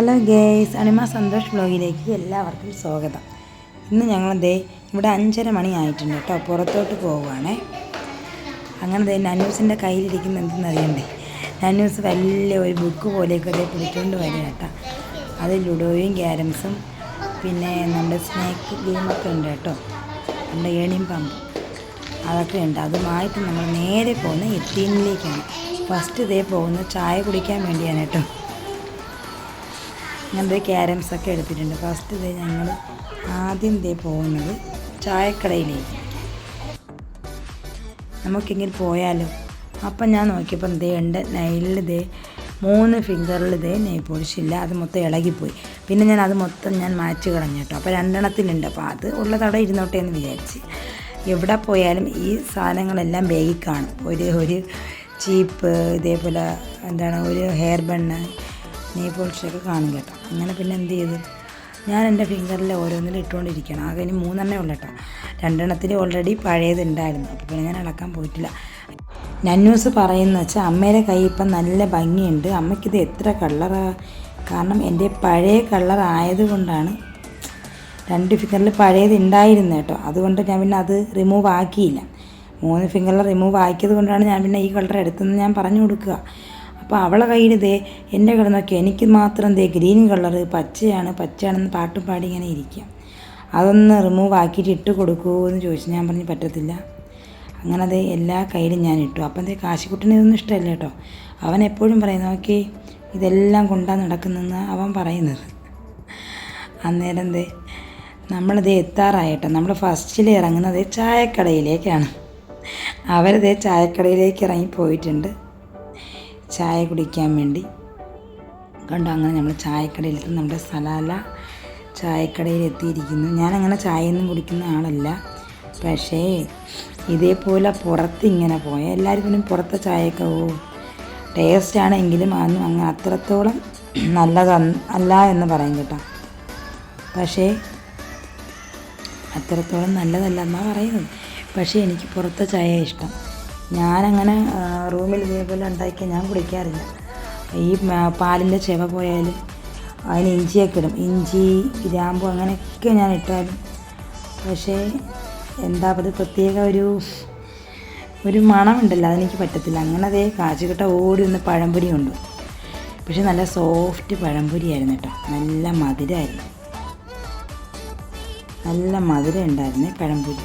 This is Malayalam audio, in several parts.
ഹലോ ഗേസ് അണിമ സന്തോഷ് ബ്ലോഗിലേക്ക് എല്ലാവർക്കും സ്വാഗതം. ഇന്ന് ഞങ്ങൾ ദേ ഇവിടെ അഞ്ചര മണി ആയിട്ടുണ്ട് കേട്ടോ പുറത്തോട്ട് പോവുകയാണേ. അങ്ങനെ ദേ നന്യൂസിന്റെ കയ്യിലിരിക്കുന്ന എന്തെന്ന് അറിയണ്ടേ? നന്നൂസ് വലിയ ഒരു ബുക്ക് പോലെയൊക്കെ അതേ പിടിച്ചുകൊണ്ട് വരിക കേട്ടോ. അത് ലുഡോയും ക്യാരംസും പിന്നെ നമ്മുടെ സ്നേക്ക് ഗെയിമൊക്കെ ഉണ്ട് കേട്ടോ. നമ്മുടെ ഏണിയും പമ്പ് അതൊക്കെ ഉണ്ട്. അതുമായിട്ട് നമ്മൾ നേരെ പോകുന്ന എത്തീനിലേക്കാണ്. ഫസ്റ്റ് ഇതേ പോകുന്നത് ചായ കുടിക്കാൻ വേണ്ടിയാണ് കേട്ടോ. അങ്ങനത്തെ ക്യാരംസ് ഒക്കെ എടുത്തിട്ടുണ്ട്. ഫസ്റ്റ് ഇതേ ഞങ്ങൾ ആദ്യം ഇതേ പോകുന്നത് ചായക്കടയിലേക്ക് നമുക്കിങ്ങനെ പോയാലോ? അപ്പം ഞാൻ നോക്കിയപ്പോൾ ഇതേ ഉണ്ട്. നൈലിൽ മൂന്ന് ഫിംഗറിൽ ദേ നെയ് പോളിഷ് ഇല്ല അത് മൊത്തം ഇളകിപ്പോയി. പിന്നെ ഞാൻ അത് മൊത്തം ഞാൻ മാറ്റി കളഞ്ഞു കേട്ടോ. അപ്പോൾ രണ്ടെണ്ണത്തിലുണ്ട്. അപ്പോൾ അത് ഉള്ളതവിടെ ഇരുന്നോട്ടെ എന്ന് വിചാരിച്ച്. എവിടെ പോയാലും ഈ സാധനങ്ങളെല്ലാം വേഗിക്കാണ് കാണും ഒരു ഒരു ചീപ്പ് ഇതേപോലെ എന്താണ് ഒരു ഹെയർ ബണ്ണ് നെയ് പോളിഷൊക്കെ കാണും കേട്ടോ. അങ്ങനെ പിന്നെ എന്ത് ചെയ്തു? ഞാൻ എന്റെ ഫിംഗറിൽ ഓരോന്നിൽ ഇട്ടുകൊണ്ടിരിക്കണം ആകെ ഇനി മൂന്നെണ്ണേ ഉള്ളൂ കേട്ടോ. രണ്ടെണ്ണത്തിൽ ഓൾറെഡി പഴയതുണ്ടായിരുന്നു. അപ്പോൾ പിന്നെ ഞാൻ ഇളക്കാൻ പോയിട്ടില്ല. നന്നൂസ് പറയുന്ന വെച്ചാൽ അമ്മയുടെ കൈ ഇപ്പം നല്ല ഭംഗിയുണ്ട്. അമ്മയ്ക്കിത് എത്ര കളറാണ് കാരണം എന്റെ പഴയ കളർ ആയതുകൊണ്ടാണ് രണ്ട് ഫിംഗറിൽ പഴയത് ഉണ്ടായിരുന്നു കേട്ടോ. അതുകൊണ്ട് ഞാൻ പിന്നെ അത് റിമൂവ് ആക്കിയില്ല. മൂന്ന് ഫിംഗറിൽ റിമൂവ് ആക്കിയത് കൊണ്ടാണ് ഞാൻ പിന്നെ ഈ കളർ എടുത്തതെന്ന് ഞാൻ പറഞ്ഞു കൊടുക്കുക. അപ്പോൾ അവളെ കയ്യിൽ ദേ എന്റെ കിടന്നൊക്കെ എനിക്ക് മാത്രം ദേ ഗ്രീൻ കളർ പച്ചയാണ് പച്ചയാണെന്ന് പാട്ടും പാടി ഇങ്ങനെ ഇരിക്കുക അതൊന്ന് റിമൂവ് ആക്കിയിട്ട് ഇട്ട് കൊടുക്കുമോ എന്ന് ചോദിച്ചു. ഞാൻ പറഞ്ഞു പറ്റത്തില്ല. അങ്ങനെ ദേ എല്ലാ കയ്യിലും ഞാൻ ഇട്ടു. അപ്പം ദേ കാശിക്കുട്ടിനെ ഇതൊന്നും ഇഷ്ടമല്ല കേട്ടോ. അവൻ എപ്പോഴും പറയും നോക്കി ഇതെല്ലാം കൊണ്ടാ നടക്കുന്നതെന്ന് അവൻ പറയുന്നത്. അന്നേരം ദേ നമ്മളത് എത്താറായിട്ടോ. നമ്മൾ ഫസ്റ്റിൽ ഇറങ്ങുന്നത് ചായക്കടയിലേക്കാണ്. അവരത് ചായക്കടയിലേക്ക് ഇറങ്ങി പോയിട്ടുണ്ട് ചായ കുടിക്കാൻ വേണ്ടി. കണ്ടു അങ്ങനെ നമ്മൾ ചായക്കടയിലെത്തി നമ്മുടെ സലാല ചായക്കടയിൽ എത്തിയിരിക്കുന്നു ഞാനങ്ങനെ ചായയൊന്നും കുടിക്കുന്ന ആളല്ല. പക്ഷേ ഇതേപോലെ പുറത്ത് ഇങ്ങനെ പോയ എല്ലാവർക്കും പുറത്തെ ചായയൊക്കെ ഓ ടേസ്റ്റ് ആണെങ്കിലും അതൊന്നും അങ്ങനെ അത്രത്തോളം നല്ലതല്ല അല്ല എന്ന് പറയും കേട്ടോ. പക്ഷേ അത്രത്തോളം നല്ലതല്ല എന്നാണ് പറയുന്നത്. പക്ഷേ എനിക്ക് പുറത്തെ ചായ ഇഷ്ടം. ഞാനങ്ങനെ റൂമിൽ ഇതേപോലെ ഉണ്ടാക്കിയാൽ ഞാൻ കുടിക്കാറില്ല. ഈ പാലിന്റെ ചെവ പോയാലും അതിന് ഇഞ്ചിയൊക്കെ ഇടും. ഇഞ്ചി ഗ്രാമ്പു അങ്ങനെയൊക്കെ ഞാൻ ഇട്ടാലും പക്ഷേ എന്താ പറയുക പ്രത്യേക ഒരു ഒരു മണമുണ്ടല്ലോ അതെനിക്ക് പറ്റത്തില്ല. അങ്ങനെ അതേ കാച്ചുകെട്ട ഓടി ഒന്ന് പഴംപൊരി ഉണ്ട് പക്ഷെ നല്ല സോഫ്റ്റ് പഴംപൊരിയായിരുന്നു കേട്ടോ. നല്ല മധുരമായിരുന്നു നല്ല മധുരം ഉണ്ടായിരുന്നേ പഴംപൊരി.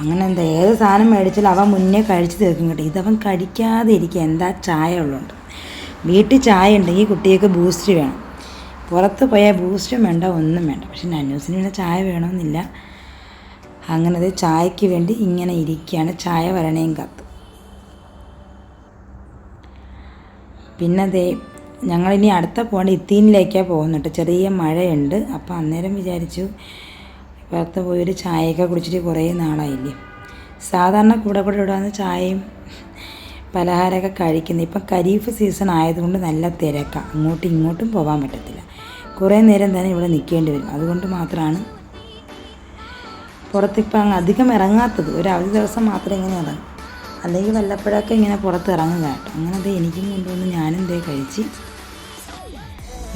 അങ്ങനെ എന്താ ഏത് സാധനം മേടിച്ചാലും അവൻ മുന്നേ കഴിച്ച് തീർക്കും കേട്ടോ. ഇതവൻ കഴിക്കാതെ ഇരിക്കുക. എന്താ ചായ ഉള്ളതുകൊണ്ട്. വീട്ടിൽ ചായ ഉണ്ടെങ്കിൽ കുട്ടികൾക്ക് ബൂസ്റ്റ് വേണം. പുറത്ത് പോയാൽ ബൂസ്റ്റും വേണ്ട ഒന്നും വേണ്ട. പക്ഷെ നന്നൂസിന് പിന്നെ ചായ വേണമെന്നില്ല. അങ്ങനെ അത് ചായക്ക് വേണ്ടി ഇങ്ങനെ ഇരിക്കുകയാണ്. ചായ വരണേയും കത്ത്. പിന്നെ ഞങ്ങളിനി അടുത്ത പോകേണ്ട ഇത്തീനിലേക്കാണ് പോകുന്നുണ്ട് ചെറിയ മഴയുണ്ട്. അപ്പോൾ അന്നേരം വിചാരിച്ചു പുറത്ത് പോയൊരു ചായയൊക്കെ കുടിച്ചിട്ട് കുറേ നാളായില്ലേ? സാധാരണ കൂടെ കൂടെ ഇടാന്ന് ചായയും പലഹാരമൊക്കെ കഴിക്കുന്നത് ഇപ്പം ഖരീഫ് സീസൺ ആയതുകൊണ്ട് നല്ല തിരക്കാണ് അങ്ങോട്ടും ഇങ്ങോട്ടും പോകാൻ പറ്റത്തില്ല. കുറേ നേരം തന്നെ ഇവിടെ നിൽക്കേണ്ടി വരും. അതുകൊണ്ട് മാത്രമാണ് പുറത്തിപ്പോൾ അങ്ങ് അധികം ഇറങ്ങാത്തത്. ഒരു അവധി ദിവസം മാത്രമേ ഇങ്ങനെ ഇറങ്ങും. അല്ലെങ്കിൽ വല്ലപ്പോഴൊക്കെ ഇങ്ങനെ പുറത്ത് ഇറങ്ങുക കേട്ടോ. അങ്ങനെ അത് എനിക്കും കൊണ്ടുവന്ന് ഞാനും ദേ കഴിച്ച്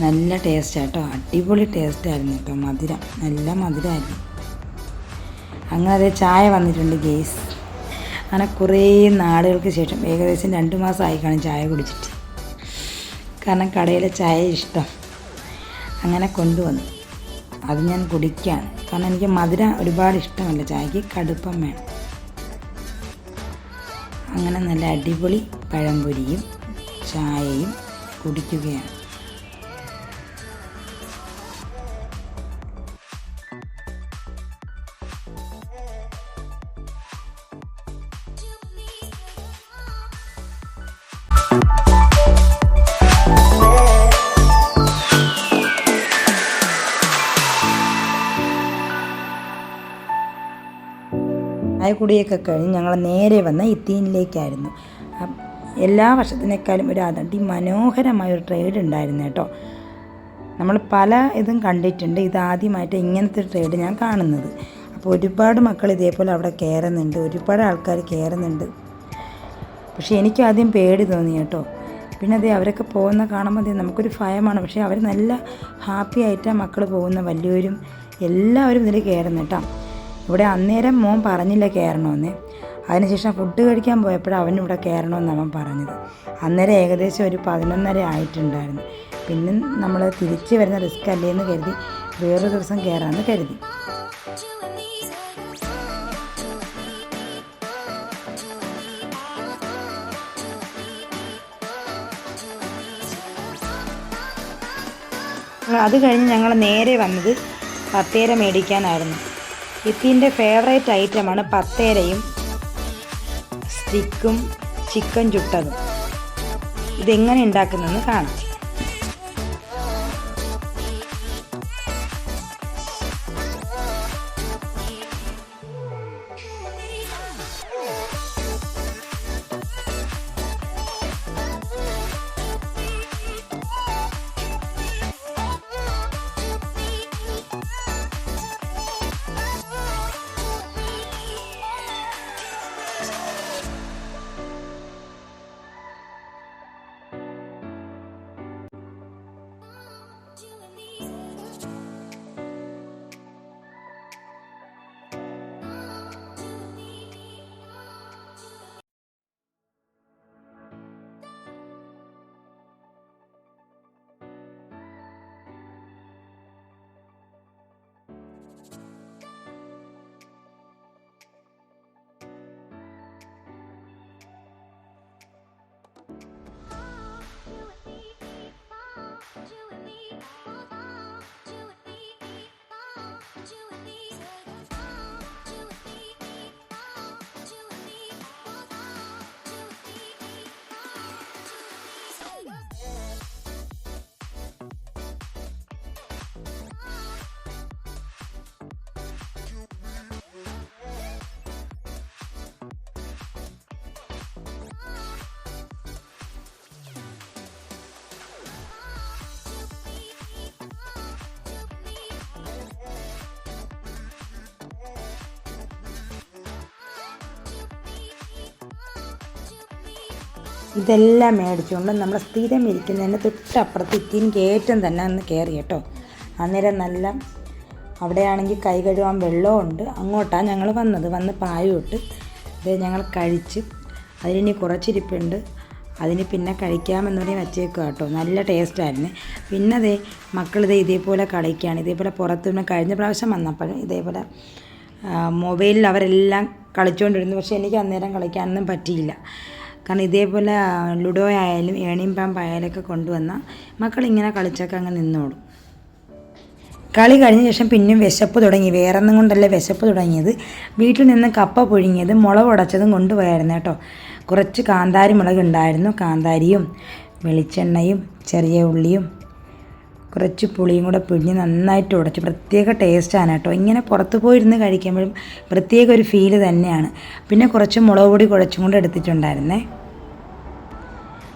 നല്ല ടേസ്റ്റ് കേട്ടോ. അടിപൊളി ടേസ്റ്റ് ആയിരുന്നു കേട്ടോ മധുരം. നല്ല മധുരമായിരുന്നു. അങ്ങനെ അതേ ചായ വന്നിട്ടുണ്ട് ഗേസ്. അങ്ങനെ കുറേ നാളുകൾക്ക് ശേഷം ഏകദേശം രണ്ട് മാസമായി കാണും ചായ കുടിച്ചിട്ട്. കാരണം കടയിലെ ചായ ഇഷ്ടം. അങ്ങനെ കൊണ്ടുവന്നു. അത് ഞാൻ കുടിക്കുകയാണ് കാരണം എനിക്ക് മധുര ഒരുപാട് ഇഷ്ടമല്ല. ചായക്ക് കടുപ്പം വേണം. അങ്ങനെ നല്ല അടിപൊളി പഴംപൊരിയും ചായയും കുടിക്കുകയാണ്. ചായക്കുടിയൊക്കെ കഴിഞ്ഞ് ഞങ്ങൾ നേരെ വന്ന ഇത്തീനിലേക്കായിരുന്നു എല്ലാ വർഷത്തിനേക്കാളും ഒരു അതിമനോഹരമായ ഒരു ട്രേഡ് ഉണ്ടായിരുന്നു കേട്ടോ. നമ്മൾ പല ഇതും കണ്ടിട്ടുണ്ട്. ഇതാദ്യമായിട്ട് ഇങ്ങനത്തെ ട്രേഡ് ഞാൻ കാണുന്നത്. അപ്പോൾ ഒരുപാട് മക്കൾ ഇതേപോലെ അവിടെ കയറുന്നുണ്ട്. ഒരുപാട് ആൾക്കാർ കയറുന്നുണ്ട്. പക്ഷേ എനിക്ക് ആദ്യം പേടി തോന്നി കേട്ടോ. പിന്നെ അതേ അവരൊക്കെ പോകുന്ന കാണുമ്പോൾ അതേ നമുക്കൊരു ഭയമാണ്. പക്ഷേ അവർ നല്ല ഹാപ്പി ആയിട്ടാണ് മക്കൾ പോകുന്ന വലിയവരും എല്ലാവരും ഇതിൽ കയറുന്നു കേട്ടോ. ഇവിടെ അന്നേരം മോൻ പറഞ്ഞില്ല കയറണമെന്ന്. അതിനുശേഷം ഫുഡ് കഴിക്കാൻ പോയപ്പോഴാണ് ഇവിടെ കയറണമെന്ന് അവൻ പറഞ്ഞത്. അന്നേരം ഏകദേശം ഒരു പതിനൊന്നര ആയിട്ടുണ്ടായിരുന്നു. പിന്നെ നമ്മൾ തിരിച്ച് വരുന്ന റിസ്ക് അല്ലേ എന്ന് കരുതി വേറൊരു ദിവസം കയറാമെന്ന് കരുതി. അത് കഴിഞ്ഞ് ഞങ്ങൾ നേരെ വന്നത് പത്തേര മേടിക്കാനായിരുന്നു. ഇത്തിന്റെ ഫേവറേറ്റ് ഐറ്റമാണ് പത്തേരയും സ്റ്റിക്കും ചിക്കൻ ചുട്ടതും. ഇതെങ്ങനെ ഉണ്ടാക്കുന്നതെന്ന് കാണാം. ഇതെല്ലാം മേടിച്ചുകൊണ്ട് നമ്മൾ സ്ഥിരം ഇരിക്കുന്നതിന് തൊട്ടപ്പുറത്ത് ഇത്തിയും കയറ്റം തന്നെ അന്ന് കയറി കേട്ടോ. അന്നേരം നല്ല അവിടെയാണെങ്കിൽ കൈ കഴുകാൻ വെള്ളമുണ്ട് അങ്ങോട്ടാണ് ഞങ്ങൾ വന്നത്. വന്ന് പായുമിട്ട് ഇത് ഞങ്ങൾ കഴിച്ച്. അതിനി കുറച്ചിരിപ്പുണ്ട്. അതിന് പിന്നെ കഴിക്കാമെന്ന് പറഞ്ഞ് വച്ചേക്കുക കേട്ടോ. നല്ല ടേസ്റ്റായിരുന്നു. പിന്നെ അതേ മക്കളിത് ഇതേപോലെ കളിക്കുകയാണ് ഇതേപോലെ പുറത്തുനിന്ന് കഴിഞ്ഞ പ്രാവശ്യം വന്നപ്പോൾ ഇതേപോലെ മൊബൈലിൽ അവരെല്ലാം കളിച്ചുകൊണ്ടിരുന്നു പക്ഷേ എനിക്ക് അന്നേരം കളിക്കാനൊന്നും പറ്റിയില്ല. കാരണം ഇതേപോലെ ലുഡോ ആയാലും ഏണിയും പാമ്പായാലൊക്കെ കൊണ്ടുവന്നാൽ മക്കളിങ്ങനെ കളിച്ചൊക്കെ അങ്ങ് നിന്നോളും. കളി കഴിഞ്ഞ ശേഷം പിന്നെയും വിശപ്പ് തുടങ്ങി. വേറെ ഒന്നും കൊണ്ടല്ല വിശപ്പ് തുടങ്ങിയത്. വീട്ടിൽ നിന്ന് കപ്പ പുഴുങ്ങിയത് മുളക് ഉടച്ചതും കൊണ്ടുപോയായിരുന്നു കേട്ടോ. കുറച്ച് കാന്താരി മുളക് ഉണ്ടായിരുന്നു. കാന്താരിയും വെളിച്ചെണ്ണയും ചെറിയ ഉള്ളിയും കുറച്ച് പുളിയും കൂടെ പിഴിഞ്ഞ് നന്നായിട്ട് ഉടച്ച്. പ്രത്യേക ടേസ്റ്റാണ് കേട്ടോ. ഇങ്ങനെ പുറത്ത് പോയിരുന്ന് കഴിക്കുമ്പോഴും പ്രത്യേക ഒരു ഫീൽ തന്നെയാണ്. പിന്നെ കുറച്ച് മുളക് പൊടി കുഴച്ചും കൊണ്ട് എടുത്തിട്ടുണ്ടായിരുന്നേ.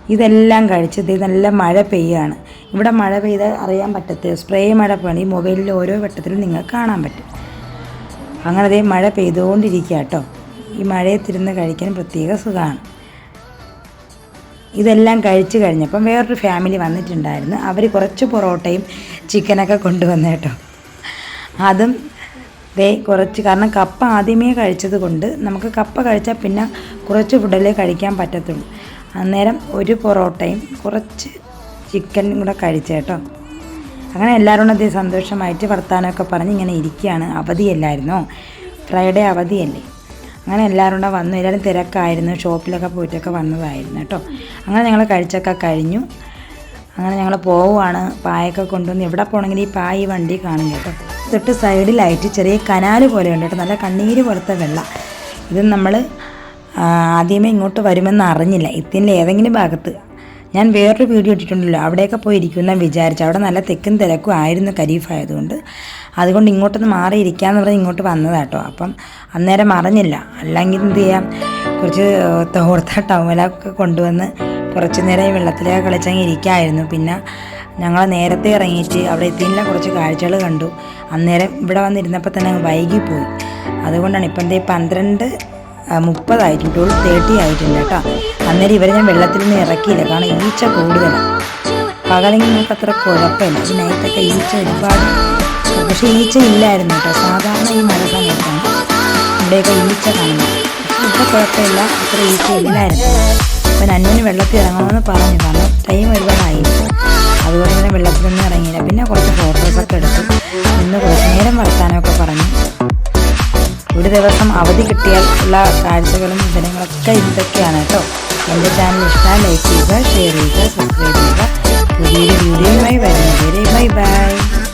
ഇതെല്ലാം കഴിച്ചത് നല്ല മഴ പെയ്യാണ്. ഇവിടെ മഴ പെയ്താൽ അറിയാൻ പറ്റത്തില്ല സ്പ്രേ മഴ പണി മൊബൈലിൽ ഓരോ വട്ടത്തിലും നിങ്ങൾക്ക് കാണാൻ പറ്റും. അങ്ങനെ അതേ മഴ പെയ്തുകൊണ്ടിരിക്കുക കേട്ടോ ഈ മഴയത്തിരുന്ന് കഴിക്കാൻ പ്രത്യേക സുഖമാണ്. ഇതെല്ലാം കഴിച്ചു കഴിഞ്ഞപ്പം വേറൊരു ഫാമിലി വന്നിട്ടുണ്ടായിരുന്നു. അവർ കുറച്ച് പൊറോട്ടയും ചിക്കനൊക്കെ കൊണ്ടുവന്നു കേട്ടോ അതും ദേ കുറച്ച് കാരണം കപ്പ ആദ്യമേ കഴിച്ചത് കൊണ്ട് നമുക്ക് കപ്പ കഴിച്ചാൽ പിന്നെ കുറച്ച് ഫുഡല്ലേ കഴിക്കാൻ പറ്റത്തുള്ളൂ. അന്നേരം ഒരു പൊറോട്ടയും കുറച്ച് ചിക്കനും കൂടെ കഴിച്ചേട്ടോ അങ്ങനെ എല്ലാവരും അതേ സന്തോഷമായിട്ട് വർത്താനമൊക്കെ പറഞ്ഞ് ഇങ്ങനെ ഇരിക്കുകയാണ്. അവധിയല്ലായിരുന്നോ? ഫ്രൈഡേ അവധിയല്ലേ? അങ്ങനെ എല്ലാവരും കൂടെ വന്നു. എല്ലാവരും തിരക്കായിരുന്നു. ഷോപ്പിലൊക്കെ പോയിട്ടൊക്കെ വന്നതായിരുന്നു കേട്ടോ. അങ്ങനെ ഞങ്ങൾ കഴിച്ചൊക്കെ കഴിഞ്ഞു. അങ്ങനെ ഞങ്ങൾ പോവുകയാണ്. പായൊക്കെ കൊണ്ടുവന്ന് എവിടെ പോകണമെങ്കിൽ ഈ പായ വണ്ടി കാണും കേട്ടോ. തൊട്ട് സൈഡിലായിട്ട് ചെറിയ കനാല് പോലെ ഉണ്ട് കേട്ടോ. നല്ല കണ്ണീര് പോലത്തെ വെള്ളം. ഇത് നമ്മൾ ആദ്യമേ ഇങ്ങോട്ട് വരുമെന്ന് അറിഞ്ഞില്ല. ഇതിന്റെ ഏതെങ്കിലും ഭാഗത്ത്. ഞാൻ വേറൊരു വീഡിയോ ഇട്ടിട്ടുണ്ടല്ലോ. അവിടെയൊക്കെ പോയി ഇരിക്കുമെന്ന് വിചാരിച്ചു. അവിടെ നല്ല തെക്കും തിരക്കും ആയിരുന്നു ഖരീഫ് ആയതുകൊണ്ട് അതുകൊണ്ട് ഇങ്ങോട്ടൊന്ന് മാറി ഇരിക്കാന്ന് പറഞ്ഞ് ഇങ്ങോട്ട് വന്നതാട്ടോ. അപ്പം അന്നേരം അറിഞ്ഞില്ല. അല്ലെങ്കിൽ എന്ത് ചെയ്യാം? കുറച്ച് തോർത്ത ടൗമലൊക്കെ കൊണ്ടുവന്ന് കുറച്ച് നേരം ഈ വെള്ളത്തിലൊക്കെ കളിച്ചങ്ങ് ഇരിക്കായിരുന്നു. പിന്നെ ഞങ്ങൾ നേരത്തെ ഇറങ്ങിയിട്ട് അവിടെ എത്തിയില്ല. കുറച്ച് കാഴ്ചകൾ കണ്ടു. അന്നേരം ഇവിടെ വന്നിരുന്നപ്പോൾ തന്നെ വൈകിപ്പോയി. അതുകൊണ്ടാണ് ഇപ്പം എന്തേ പന്ത്രണ്ട് മുപ്പതായിട്ടുള്ളൂ തേർട്ടി ആയിട്ടുണ്ട് കേട്ടോ. അന്നേരം ഇവരെ ഞാൻ വെള്ളത്തിൽ നിന്ന് ഇറക്കിയില്ല. കാരണം ഈച്ച കൂടുതലാണ് പകലെങ്കിൽ നമുക്ക് അത്ര കുഴപ്പമില്ല. ഈ നൈറ്റൊക്കെ ഈച്ച ഒരുപാട് പക്ഷേ ഈച്ച ഇല്ലായിരുന്നു കേട്ടോ. സാധാരണ ഈ മഴ സമയത്താണ്. ഇവിടെയൊക്കെ ഈച്ച കാണുന്നത്. ഇപ്പം കുഴപ്പമില്ല. അത്ര ഈച്ച ഇല്ലായിരുന്നു. അപ്പം നന്നൂന് വെള്ളത്തിൽ ഇറങ്ങണമെന്ന് പറഞ്ഞു. കാരണം ടൈം ഒരുപാടായി അതുകൊണ്ട് തന്നെ നിന്ന് ഇറങ്ങിയില്ല. പിന്നെ കുറച്ച് ഫോട്ടോസൊക്കെ എടുത്തു. ഇന്ന് കുറച്ച് നേരം വർത്താനമൊക്കെ പറഞ്ഞു. ഒരു ദിവസം അവധി കിട്ടിയാൽ ഉള്ള കാഴ്ചകളും വിവരങ്ങളൊക്കെ ഇതൊക്കെയാണ് കേട്ടോ. എന്റെ ചാനൽ ഇഷ്ടമായി ലൈക്ക് ചെയ്യുക ഷെയർ ചെയ്യുക സബ്സ്ക്രൈബ് ചെയ്യുക. പുതിയൊരു വീഡിയോയുമായി വരുന്നവരെ ബൈ ബൈ